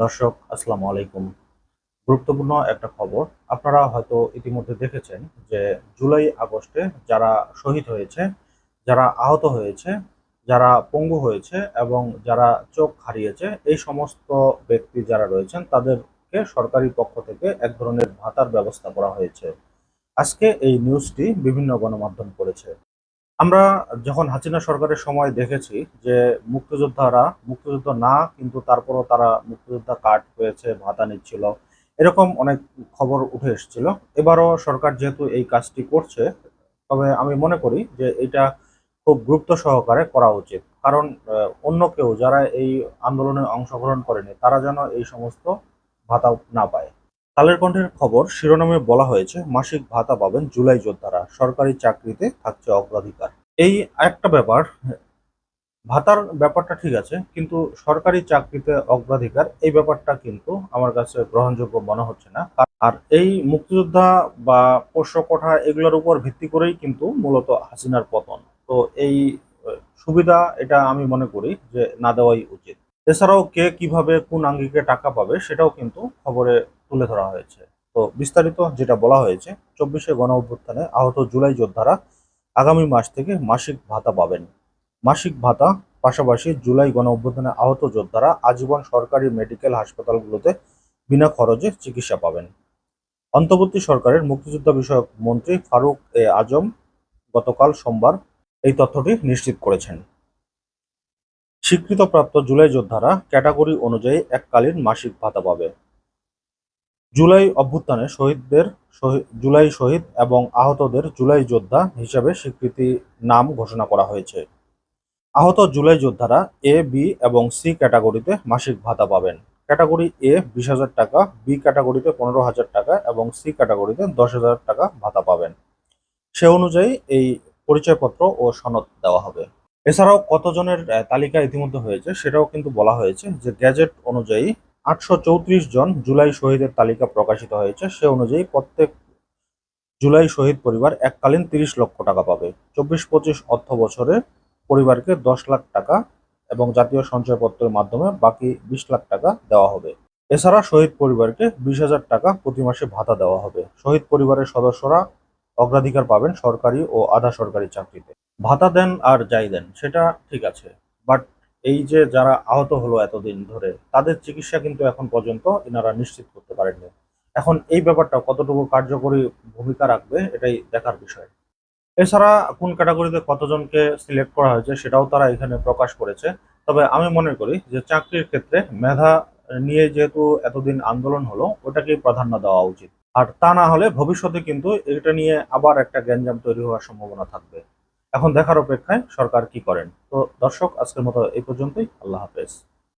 দর্শক, আসসালামু আলাইকুম। গুরুত্বপূর্ণ একটা খবর। আপনারা হয়তো ইতিমধ্যে দেখেছেন যে জুলাই আগস্টে যারা শহীদ হয়েছে, যারা আহত হয়েছে, যারা পঙ্গু হয়েছে এবং যারা চোখ হারিয়েছে, এই সমস্ত ব্যক্তি যারা রয়েছেন, তাদেরকে সরকারি পক্ষ থেকে এক ধরনের ভাতার ব্যবস্থা করা হয়েছে। আজকে এই নিউজটি বিভিন্ন গণমাধ্যম করেছে। আমরা যখন হাসিনা সরকারের সময় দেখেছি যে মুক্তিযোদ্ধারা, মুক্তিযুদ্ধ না, কিন্তু তারপরও তারা মুক্তিযোদ্ধা কার্ড পেয়েছে, ভাতা নিচ্ছিল, এরকম অনেক খবর উঠে এসেছিল। এবারও সরকার যেহেতু এই কাজটি করছে, তবে আমি মনে করি যে এটা খুব গুরুত্ব সহকারে করা উচিত। কারণ অন্য কেউ যারা এই আন্দোলনে অংশগ্রহণ করেনি, তারা যেন এই সমস্ত ভাতা না পায়। কালের কণ্ঠের খবর শিরোনামে বলা হয়েছে, মাসিক ভাতা পাবেন জুলাই যোদ্ধারা, সরকারি চাকরিতে থাকছে অগ্রাধিকার। এই একটা ব্যাপার, ভাতার ব্যাপারটা ঠিক আছে, কিন্তু সরকারি চাকরিতে অগ্রাধিকার, এই ব্যাপারটা কিন্তু আমার কাছে গ্রহণযোগ্য মনে হচ্ছে না। আর এই মুক্তিযোদ্ধা বা পোষ্য কোঠা এগুলোর উপর ভিত্তি করেই কিন্তু মূলত হাসিনার পতন। তো এই সুবিধা এটা আমি মনে করি যে না দেওয়াই উচিত। এছাড়াও কে কীভাবে কোন আঙ্গিকে টাকা পাবে সেটাও কিন্তু খবরে তুলে ধরা হয়েছে। তো বিস্তারিত যেটা বলা হয়েছে, চব্বিশে গণ অভ্যুত্থানে আহত জুলাই যোদ্ধারা আগামী মাস থেকে মাসিক ভাতা পাবেন। মাসিক ভাতা পাশাপাশি জুলাই গণ অভ্যুত্থানে আহত যোদ্ধারা আজীবন সরকারি মেডিকেল হাসপাতালগুলোতে বিনা খরচে চিকিৎসা পাবেন। অন্তর্বর্তী সরকারের মুক্তিযোদ্ধা বিষয়ক মন্ত্রী ফারুক এ আজম গতকাল সোমবার এই তথ্যটি নিশ্চিত করেছেন। স্বীকৃতপ্রাপ্ত জুলাই যোদ্ধারা ক্যাটাগরি অনুযায়ী এককালীন মাসিক ভাতা পাবে। জুলাই অভ্যুত্থানে শহীদদের শহী- জুলাই শহীদ এবং আহতদের জুলাই যোদ্ধা হিসাবে স্বীকৃতি নাম ঘোষণা করা হয়েছে। আহত জুলাই যোদ্ধারা এ বি এবং সি ক্যাটাগরিতে মাসিক ভাতা পাবেন। ক্যাটাগরি এ বিশ হাজার টাকা বি ক্যাটাগরিতে পনেরো হাজার টাকা এবং সি ক্যাটাগরিতে দশ হাজার টাকা ভাতা পাবেন। সে অনুযায়ী এই পরিচয়পত্র ও সনদ দেওয়া হবে। এছাড়াও কতজনের তালিকা ইতিমধ্যে হয়েছে, সেটাও কিন্তু বলা হয়েছে যে গ্যাজেট অনুযায়ী আটশো চৌত্রিশ জন জুলাই শহীদের তালিকা প্রকাশিত হয়েছে। সে অনুযায়ী প্রত্যেক জুলাই শহীদ পরিবার এককালীন তিরিশ লক্ষ টাকা পাবে। চব্বিশ পঁচিশ অর্থ বছরে পরিবারকে দশ লাখ টাকা এবং জাতীয় সঞ্চয়পত্রের মাধ্যমে বাকি বিশ লাখ টাকা দেওয়া হবে। এছাড়া শহীদ পরিবারকে বিশ হাজার টাকা প্রতি মাসে ভাতা দেওয়া হবে। শহীদ পরিবারের সদস্যরা অগ্রাধিকার পাবেন সরকারি ও আধা সরকারি চাকরিতে। ভাতা দেন আর যাই দেন, সেটা ঠিক আছে। বাট এই যে যারা আহত হলো এতদিন ধরে, তাদের চিকিৎসা কিন্তু এখন পর্যন্ত এনারা নিশ্চিত করতে পারেননি। এখন এই ব্যাপারটা কতটুকু কার্যকরী ভূমিকা রাখবে, এটাই দেখার বিষয়। এছাড়া কোন ক্যাটাগরিতে কতজনকে সিলেক্ট করা হয়েছে, সেটাও তারা এখানে প্রকাশ করেছে। তবে আমি মনে করি যে চাকরির ক্ষেত্রে মেধা নিয়ে যেহেতু এতদিন আন্দোলন হলো, ওটাকেই প্রাধান্য দেওয়া উচিত। আর তা না হলে ভবিষ্যতে কিন্তু এটা নিয়ে আবার একটা গ্যাঞ্জাম তৈরি হওয়ার সম্ভাবনা থাকবে। এখন দেখার অপেক্ষায় সরকার কি করেন? তো দর্শক আজকের মতো এই পর্যন্তই। আল্লাহ হাফেজ।